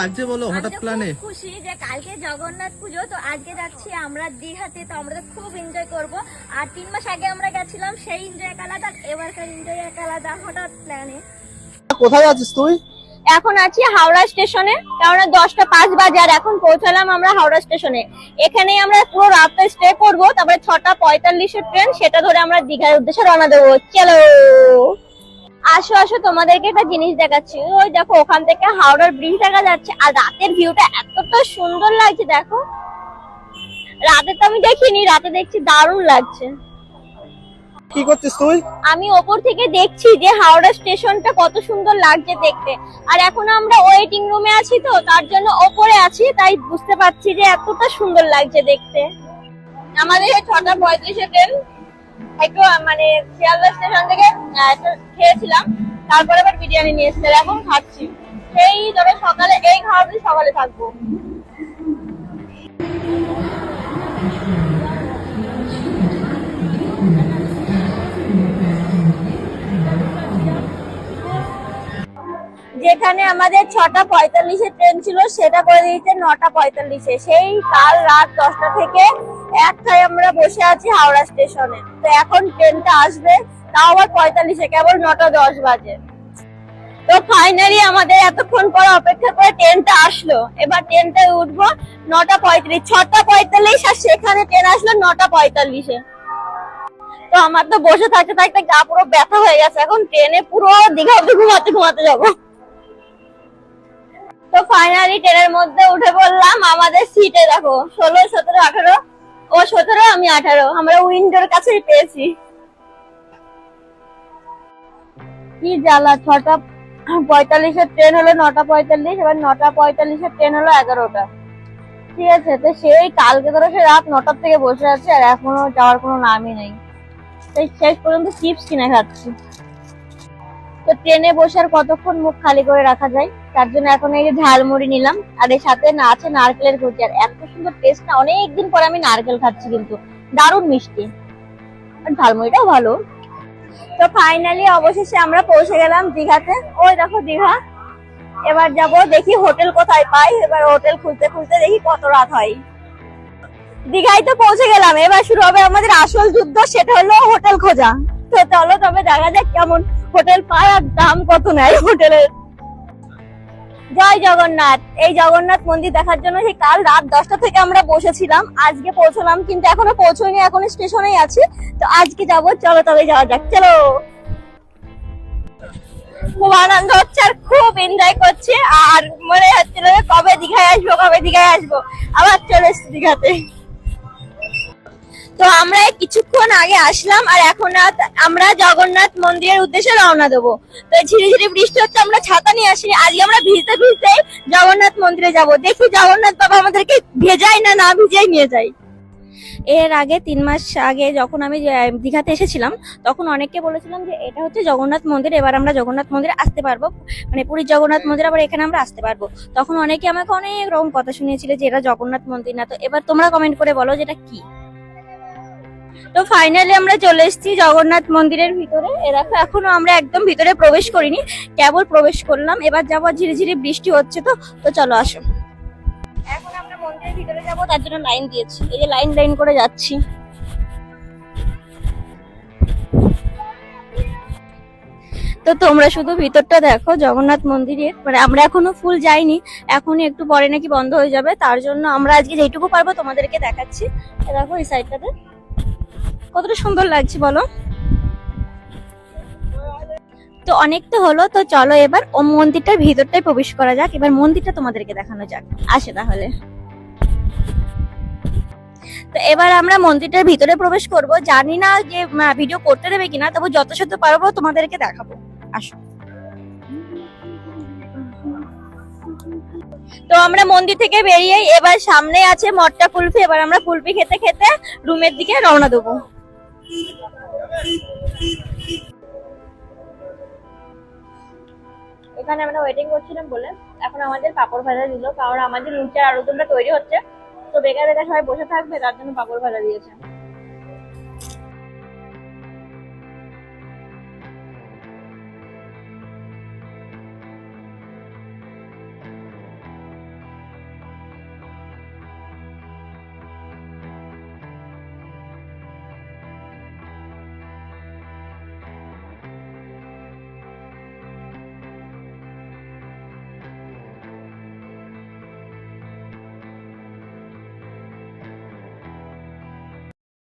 লাগছে বলো হঠাৎ প্ল্যানে খুশি যে কালকে জগন্নাথ পুজো তো আজকে যাচ্ছি আমরা দীঘাতে তো আমরা খুব এনজয় করব। আর তিন মাস আগে আমরা গেছিলাম সেই এনজয় এক আলাদা এবারকার এনজয় এক আলাদা হঠাৎ প্ল্যানে কোথায় আছিস তুই? এখন আছি হাওড়া স্টেশনে কারণ দশটা পাঁচ বাজে আর এখন পৌঁছালাম আমরা হাওড়া স্টেশনে। এখানে আমরা পুরো রাতটা স্টে করব তারপরে ছটা পঁয়তাল্লিশের ট্রেন সেটা ধরে আমরা দীঘার উদ্দেশ্যে রওনা দেবো। চলো! আসো আসো তোমাদেরকে একটা জিনিস দেখাচ্ছি। ওই দেখো ওখান থেকে হাওড়ার ব্রিজ দেখা যাচ্ছে আর রাতের ভিউটা এতটা সুন্দর লাগছে দেখো। রাতে তো আমি দেখিনি রাতে দেখছি দারুণ লাগছে। কি করছিস তুই? আমি ওপর থেকে দেখছি যে হাওড়া স্টেশনটা কত সুন্দর লাগছে দেখতে। আর এখন আমরা ওয়েটিং রুমে আছি তো তার জন্য ওপরে আছি তাই বুঝতে পারছি যে এতটা সুন্দর লাগছে দেখতে। আমাদের ছটা পঁয়ত্রিশে ট্রেন একটু মানে শিয়ালদা স্টেশন থেকে খেয়েছিলাম। তারপরে আবার বিরিয়ানি নিয়ে এসেছে, এখন খাচ্ছি। সেই ধরে সকালে, এই খাওয়া দিয়ে সকালে থাকব। যেখানে আমাদের ছটা পঁয়তাল্লিশে ট্রেন ছিল, সেটা করে দিয়েছে নটা পঁয়তাল্লিশে। সেই কাল রাত দশটা থেকে একটায় আমরা বসে আছি হাওড়া স্টেশনে। তো এখন ট্রেনটা আসবে, তাও আবার পঁয়তাল্লিশে, কেবল নটা দশ বাজে। তো ফাইনালি আমাদের এতক্ষণ পর অপেক্ষা করে ট্রেনটা আসলো। এবার ট্রেনটায় উঠবো নটা পঁয়ত্রিশ, ছটা পঁয়তাল্লিশ, আর সেখানে ট্রেন আসলো নটা পঁয়তাল্লিশে। তো আমার তো বসে থাকতে থাকতে গা পুরো ব্যথা হয়ে গেছে। এখন ট্রেনে পুরো দীঘা অব্দি ঘুমাতে ঘুমাতে যাব। তো ফাইনালি ট্রেনের মধ্যে উঠে পড়লাম। আমাদের সিটে দেখো, ষোলো, সতেরো, আঠারো ও সতেরো, আমি আঠারো। আমরা উইন্ডোর কাছেই পেয়েছি। কি জ্বালা, ছটা পঁয়তাল্লিশের ট্রেন হলো নটা পঁয়তাল্লিশ, এবার নটা পঁয়তাল্লিশের ট্রেন হলো এগারোটা। ঠিক আছে, তো সেই কালকে ধরো সে রাত নটার থেকে বসে আছে, আর এখনও যাওয়ার কোনো নামই নেই। তাই শেষ পর্যন্ত চিপস কিনে খাচ্ছি। তো ট্রেনে বসে আর কতক্ষণ মুখ খালি করে রাখা যায়? তার জন্য এখন এই যে ঝালমুড়ি নিলাম। আর এর সাথে না আছে নারকেলের কুচি আর এত সুন্দর টেস্ট না, অনেকদিন পর আমি নারকেল খাচ্ছি কিন্তু। দারুণ মিষ্টি। আর ঝালমুড়িটাও ভালো। তো ফাইনালি অবশেষে আমরা পৌঁছে গেলাম দীঘাতে। ওই দেখো দীঘা। এবার যাব দেখি হোটেল কোথায় পাই। এবার হোটেল খুঁজতে খুঁজতে দেখি কত রাত হয়। দীঘায় তো পৌঁছে গেলাম। এবার শুরু হবে আমাদের আসল যুদ্ধ, সেটা হলো হোটেল খোঁজা। তো চলো তবে দেখা যাক কেমন হোটেল পায় আর দাম কত নেয় হোটেলের। জয় জগন্নাথ। এই জগন্নাথ মন্দির দেখার জন্য সেই কাল রাত দশটা থেকে আমরা বসেছিলাম, আজকে পৌঁছলাম, কিন্তু এখনও পৌঁছয়নি, এখন স্টেশনেই আছি। তো আজকে যাব, চলো তবে যাওয়া যাক, চলো। খুব আনন্দ হচ্ছে আর খুব এনজয় করছে, আর মনে হচ্ছিল কবে দীঘায় আসব, কবে দীঘায় আসব। আবার চলে এসছি দীঘাতে। তো আমরা কিছুক্ষণ আগে আসলাম আর এখন আমরা জগন্নাথ মন্দিরের উদ্দেশ্যে রওনা দেবো। তো ঝিরি ঝিরি বৃষ্টি হচ্ছে, আমরা ছাতা নিয়ে আসি আজকে আমরা ভিজতে ভিজতে জগন্নাথ মন্দিরে যাব। দেখি জগন্নাথ বাবা আমাদেরকে ভেজায় না না ভিজাই নিয়ে যায়। এর আগে তিন মাস আগে যখন আমি দীঘাতে এসেছিলাম, তখন অনেককে বলেছিলাম যে এটা হচ্ছে জগন্নাথ মন্দির, এবার আমরা জগন্নাথ মন্দিরে আসতে পারব। মানে পুরীর জগন্নাথ মন্দির, আবার এখানে আমরা আসতে পারব। তখন অনেকে আমাকে অনেক রকম কথা শুনিয়েছিল যে এটা জগন্নাথ মন্দির না। তো এবার তোমরা কমেন্ট করে বলো যে এটা কি। তো ফাইনালি আমরা চলে এসেছি জগন্নাথ মন্দিরের ভিতরে। এ দেখো, এখনও আমরা একদম ভিতরে প্রবেশ করিনি, কেবল প্রবেশ করলাম। এবার যাব, ঝিরি ঝিরি বৃষ্টি হচ্ছে তো তো চলো আসো। এখন আমরা মন্দিরের ভিতরে যাব, তার জন্য লাইন দিয়েছি। এই যে লাইন লাইন করে যাচ্ছি। তো তোমরা শুধু ভিতরটা দেখো, জগন্নাথ মন্দিরের। মানে আমরা এখনও ফুল যাইনি, এখনই একটু পরে নাকি বন্ধ হয়ে যাবে। তার জন্য আমরা আজকে যেটুকু পারব তোমাদেরকে দেখাচ্ছি। দেখো, এই সাইডটাতে কতটা সুন্দর লাগছে বলো? তো অনেক তো হলো, তো চলো এবার ও মন্দিরটার ভিতরটায় প্রবেশ করা যাক। এবার মন্দিরটা তোমাদেরকে দেখানো যাক। আসে তাহলে। তো এবার আমরা মন্দিরটার ভিতরে প্রবেশ করব। জানি না যে ভিডিও করতে দেবে কিনা, তবু যথাসাধ্য পারব তোমাদেরকে দেখাবো। আসো। তো আমরা মন্দির থেকে বেরিয়ে এবার সামনে আছে মটকা কুলফি। এবার আমরা কুলফি খেতে খেতে রুমের দিকে রওনা দেবো। এখানে আমরা ওয়েটিং করছিলাম বলে। এখন আমাদের পাপড় ভাজা দিল, কারণ আমাদের লুচার আলুদমটা তৈরি হচ্ছে। তো বেকার বেকার সবাই বসে থাকবে, তার জন্য পাপড় ভাজা দিয়েছে।